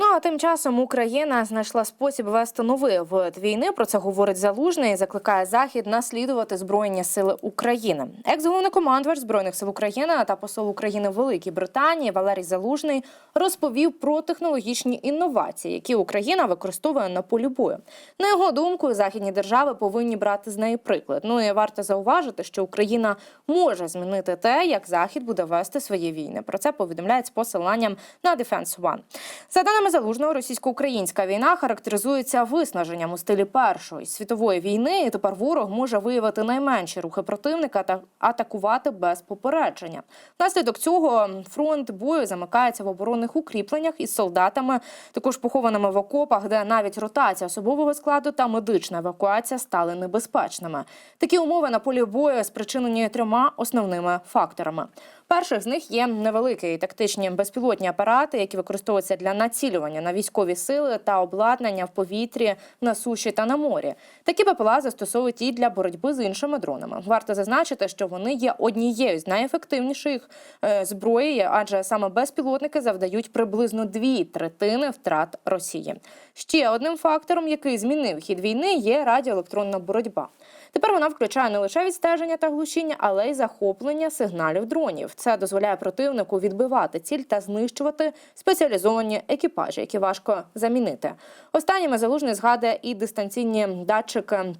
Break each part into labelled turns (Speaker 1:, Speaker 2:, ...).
Speaker 1: Ну а тим часом Україна знайшла спосіб вести новий вид війни. Про це говорить залужний. і Закликає захід наслідувати збройні сили України. Екс-головнокомандувач збройних сил України та посол України в Великій Британії Валерій Залужний розповів про технологічні інновації, які Україна використовує на полі бою. На його думку, західні держави повинні брати з неї приклад. Ну і варто зауважити, що Україна може змінити те, як захід буде вести свої війни. Про це повідомляють з посиланням на Defense One. За даними залужного, російсько-українська війна характеризується виснаженням у стилі першої світової війни. І тепер ворог може виявити найменші рухи противника та атакувати без попередження. Внаслідок цього фронт бою замикається в оборонних укріпленнях із солдатами, також похованими в окопах, де навіть ротація особового складу та медична евакуація стали небезпечними. Такі умови на полі бою спричинені трьома основними факторами. Перших з них є невеликі тактичні безпілотні апарати, які використовуються для націлювання на військові сили та обладнання в повітрі, на суші та на морі. Такі БПЛА застосовують і для боротьби з іншими дронами. Варто зазначити, що вони є однією з найефективніших е, зброї, адже саме безпілотники завдають приблизно дві третини втрат Росії. Ще одним фактором, який змінив хід війни, є радіоелектронна боротьба. Тепер вона включає не лише відстеження та глушіння, але й захоплення сигналів дронів. Це дозволяє противнику відбивати ціль та знищувати спеціалізовані екіпажі, які важко замінити. Останніми залужний згадує і дистанційні датчики.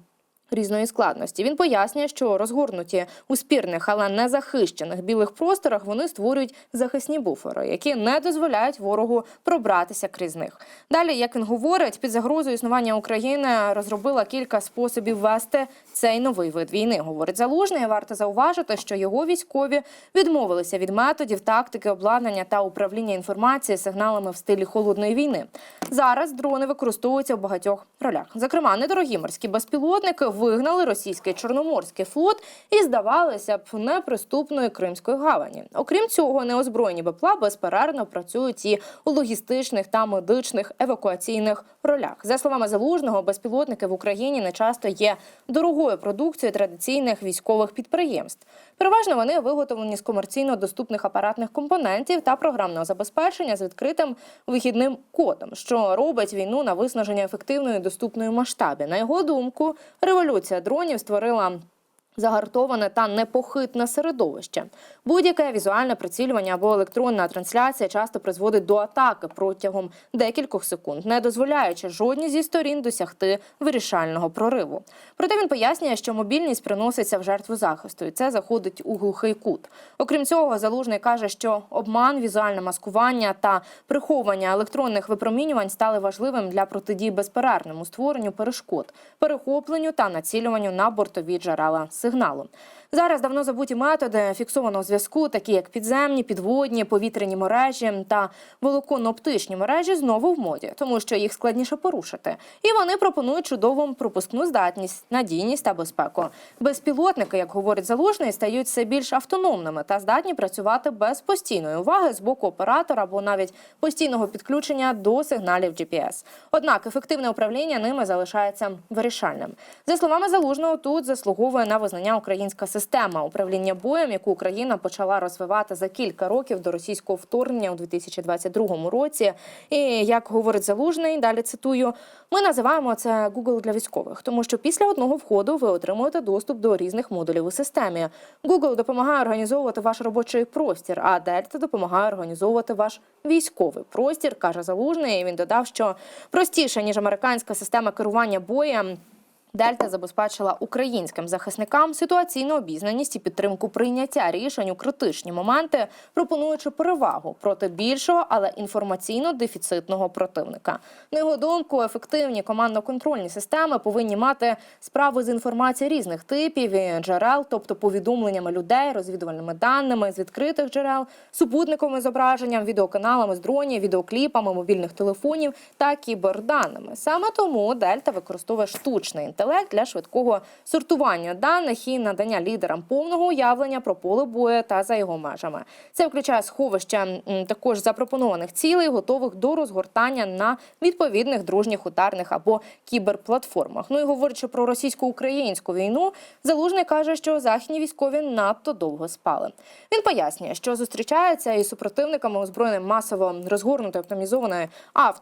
Speaker 1: Різної складності він пояснює, що розгорнуті у спірних, але не захищених білих просторах вони створюють захисні буфери, які не дозволяють ворогу пробратися крізь них. Далі, як він говорить, під загрозою існування України розробила кілька способів вести цей новий вид війни. Говорить залужний. Варто зауважити, що його військові відмовилися від методів, тактики, обладнання та управління інформації сигналами в стилі холодної війни. Зараз дрони використовуються в багатьох ролях. Зокрема, недорогі морські безпілотники вигнали російський чорноморський флот і здавалося б неприступної Кримської гавані. Окрім цього, неозброєні БПЛА безперервно працюють і у логістичних та медичних евакуаційних ролях. За словами залужного, безпілотники в Україні не часто є дорогою продукцією традиційних військових підприємств. Переважно вони виготовлені з комерційно доступних апаратних компонентів та програмного забезпечення з відкритим вихідним кодом, що робить війну на виснаження ефективної і доступної масштабі. На його думку, революція дронів створила. Загартоване та непохитне середовище. Будь-яке візуальне прицілювання або електронна трансляція часто призводить до атаки протягом декількох секунд, не дозволяючи жодній зі сторін досягти вирішального прориву. Проте він пояснює, що мобільність приноситься в жертву захисту, і це заходить у глухий кут. Окрім цього, залужний каже, що обман, візуальне маскування та приховування електронних випромінювань стали важливим для протидії безперервному створенню перешкод, перехопленню та націлюванню на бортові джерела сигналу. Зараз давно забуті методи фіксованого зв'язку, такі як підземні, підводні, повітряні мережі та волоконно-оптичні мережі, знову в моді, тому що їх складніше порушити. І вони пропонують чудову пропускну здатність, надійність та безпеку. Безпілотники, як говорить залужний, стають все більш автономними та здатні працювати без постійної уваги з боку оператора або навіть постійного підключення до сигналів GPS. Однак ефективне управління ними залишається вирішальним. За словами залужного, тут заслуговує на визнання українська система управління боєм, яку Україна почала розвивати за кілька років до російського вторгнення у 2022 році. І як говорить залужний, далі цитую: ми називаємо це Google для військових, тому що після одного входу ви отримуєте доступ до різних модулів у системі. Google допомагає організовувати ваш робочий простір, а Delta допомагає організовувати ваш військовий простір, каже залужний. І Він додав, що простіше ніж американська система керування боєм. Дельта забезпечила українським захисникам ситуаційну обізнаність і підтримку прийняття рішень у критичні моменти, пропонуючи перевагу проти більшого, але інформаційно дефіцитного противника. На його думку, ефективні командно-контрольні системи повинні мати справу з інформацією різних типів і джерел, тобто повідомленнями людей, розвідувальними даними з відкритих джерел, супутниковими зображенням, відеоканалами з дронів, відеокліпами, мобільних телефонів та кіберданими. Саме тому Дельта використовує штучний інтелект для швидкого сортування даних і надання лідерам повного уявлення про поле бою та за його межами. Це включає сховище також запропонованих цілей, готових до розгортання на відповідних дружніх ударних або кіберплатформах. Ну і говорячи про російсько-українську війну, залужний каже, що західні військові надто довго спали. Він пояснює, що зустрічається із супротивниками озброєним масово розгорнутою оптимізованою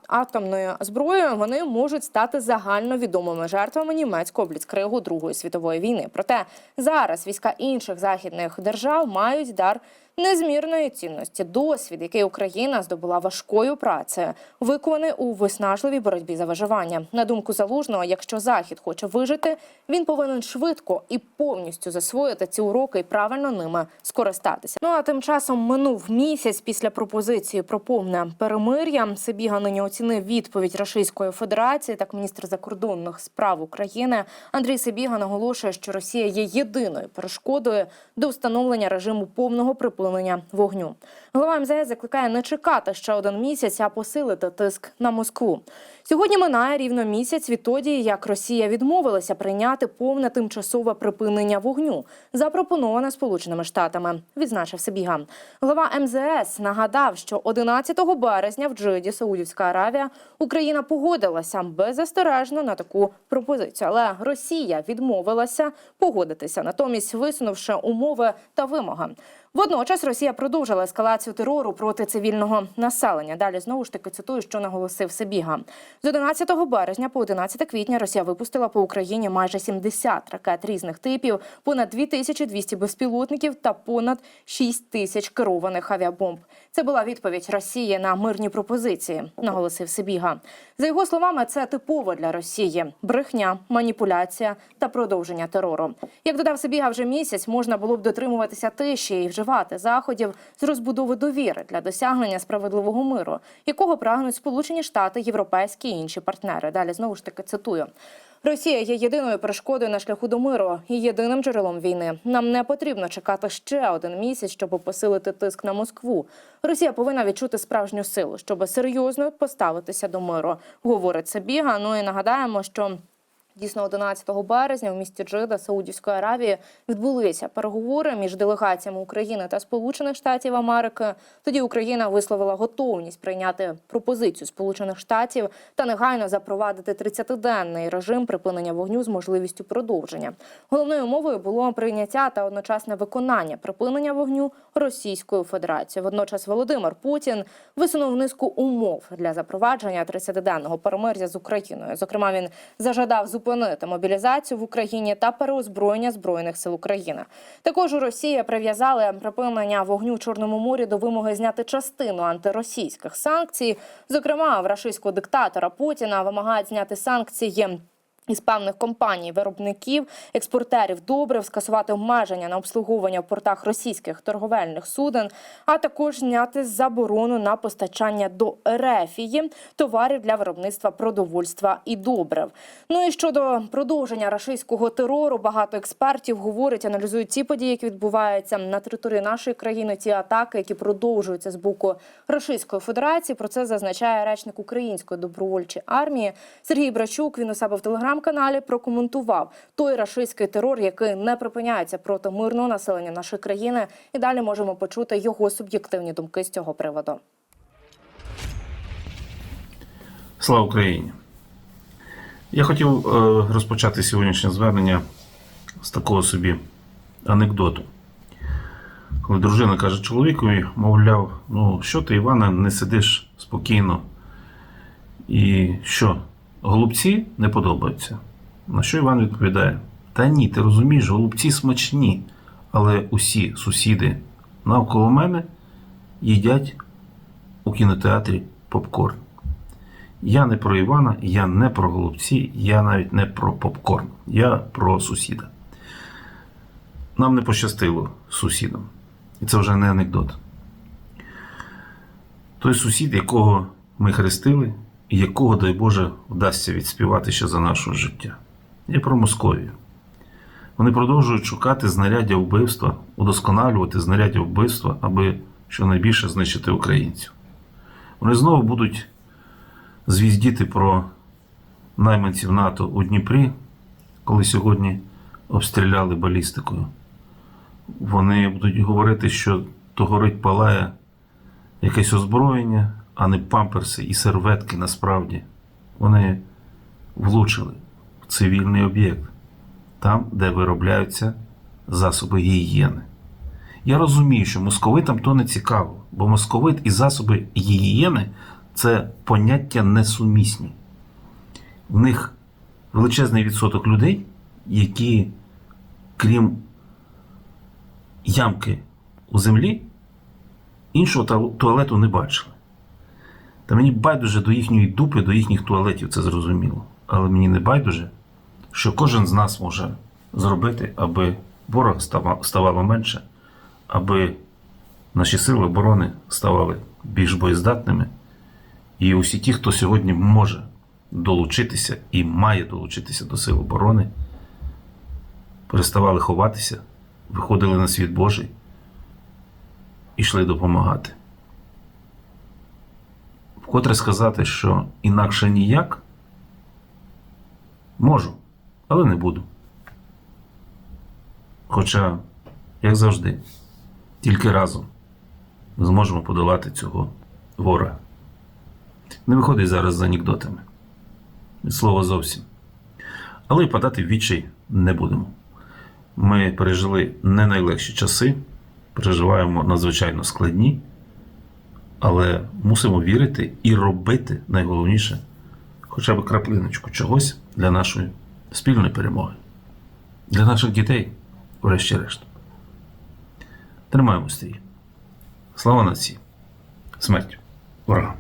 Speaker 1: атомною зброєю. Вони можуть стати загальновідомими жертвами німецького бліцкригу Другої світової війни. Проте зараз війська інших західних держав мають дар незмірної цінності. Досвід, який Україна здобула важкою працею, виконаний у виснажливій боротьбі за виживання. На думку залужного, якщо захід хоче вижити, він повинен швидко і повністю засвоїти ці уроки і правильно ними скористатися. Ну а тим часом минув місяць після пропозиції про повне перемир'я. Сибіга нині оцінив відповідь Російської Федерації. Так, міністр закордонних справ України Андрій Сибіга наголошує, що Росія є єдиною перешкодою до встановлення режиму повного припинення вогню. Голова МЗС закликає не чекати ще один місяць, а посилити тиск на Москву. Сьогодні минає рівно місяць відтоді, як Росія відмовилася прийняти повне тимчасове припинення вогню, запропоноване Сполученими Штатами, відзначив Сибіга. Голова МЗС нагадав, що 11 березня в Джиді, Саудівська Аравія, Україна погодилася беззастережно на таку пропозицію, але Росія відмовилася погодитися, натомість висунувши умови та вимоги. Водночас Росія продовжила ескалацію терору проти цивільного населення. Далі знову ж таки цитую, що наголосив Сибіга. З 11 березня по 11 квітня Росія випустила по Україні майже 70 ракет різних типів, понад 2200 безпілотників та понад 6 тисяч керованих авіабомб. Це була відповідь Росії на мирні пропозиції, наголосив Сибіга. За його словами, це типово для Росії: брехня, маніпуляція та продовження терору. Як додав Сибіга, вже місяць можна було б дотримуватися тиші і вживати заходів з розбудови довіри для досягнення справедливого миру, якого прагнуть Сполучені Штати, європейські і інші партнери. Далі знову ж таки цитую. Росія є єдиною перешкодою на шляху до миру і єдиним джерелом війни. Нам не потрібно чекати ще один місяць, щоб посилити тиск на Москву. Росія повинна відчути справжню силу, щоб серйозно поставитися до миру, говорить Сабіга. Ну і нагадаємо, що. Дійсно, 11 березня в місті Джида Саудівської Аравії відбулися переговори між делегаціями України та Сполучених Штатів Америки. Тоді Україна висловила готовність прийняти пропозицію Сполучених Штатів та негайно запровадити 30-денний режим припинення вогню з можливістю продовження. Головною умовою було прийняття та одночасне виконання припинення вогню Російською Федерацією. Водночас Володимир Путін висунув низку умов для запровадження 30-денного перемир'я з Україною. Зокрема, він зажадав зупинити мобілізацію в Україні та переозброєння збройних сил України. Також у Росії прив'язали припинення вогню в Чорному морі до вимоги зняти частину антиросійських санкцій. Зокрема, в рашистського диктатора Путіна вимагають зняти санкції. Із певних компаній, виробників, експортерів добрив, скасувати обмеження на обслуговування в портах російських торговельних суден, а також зняти заборону на постачання до Ерефії товарів для виробництва продовольства і добрив. Ну і щодо продовження рашистського терору, багато експертів говорять, аналізують ці події, які відбуваються на території нашої країни. Ці атаки, які продовжуються з боку Російської Федерації. Про це зазначає речник Української добровольчої армії Сергій Брачук. Він у себе в телеграм-каналі прокоментував той рашистський терор, який не припиняється проти мирного населення нашої країни. І далі можемо почути його суб'єктивні думки з цього приводу.
Speaker 2: Слава Україні! Я хотів е, розпочати сьогоднішнє звернення з такого собі анекдоту. Коли дружина каже чоловікові, мовляв, ну що ти, Івана, не сидиш спокійно. І що, голубці не подобаються? На що Іван відповідає: Та ні, ти розумієш, голубці смачні, але усі сусіди навколо мене їдять у кінотеатрі попкорн. Я не про Івана, я не про голубці, я навіть не про попкорн. Я про сусіда. Нам не пощастило з. І це вже не анекдот. Той сусід, якого ми хрестили, якого, дай Боже, вдасться відспівати ще за нашого життя. Я про Московію. Вони продовжують шукати знаряддя вбивства, удосконалювати знаряддя вбивства, аби щонайбільше знищити українців. Вони знову будуть звіздіти про найманців НАТО у Дніпрі коли сьогодні обстріляли балістикою. Вони будуть говорити, що то горить палає якесь озброєння, а не памперси і серветки насправді. Вони влучили в цивільний об'єкт, там, де виробляються засоби гігієни. Я розумію, що московитам то не цікаво, бо московит і засоби гігієни це поняття несумісні. В них величезний відсоток людей, які, крім ямки у землі, іншого туалету не бачили. Та мені байдуже до їхньої дупи, до їхніх туалетів, це зрозуміло. Але мені не байдуже, що кожен з нас може зробити, аби ворога ставало менше, аби наші сили оборони ставали більш боєздатними. І усі ті, хто сьогодні може долучитися і має долучитися до сил оборони, переставали ховатися, виходили на світ Божий і йшли допомагати. Вкотре сказати, що інакше ніяк можу, але не буду. Хоча, як завжди, тільки разом ми зможемо подолати цього ворога. Не виходить зараз з анекдотами. Від слова зовсім. Але й падати в відчай не будемо. Ми пережили не найлегші часи, переживаємо надзвичайно складні, але мусимо вірити і робити найголовніше хоча б краплиночку чогось для нашої спільної перемоги, для наших дітей, врешті-решт. Тримаємо стрій. Слава нації! Смерть ворогам!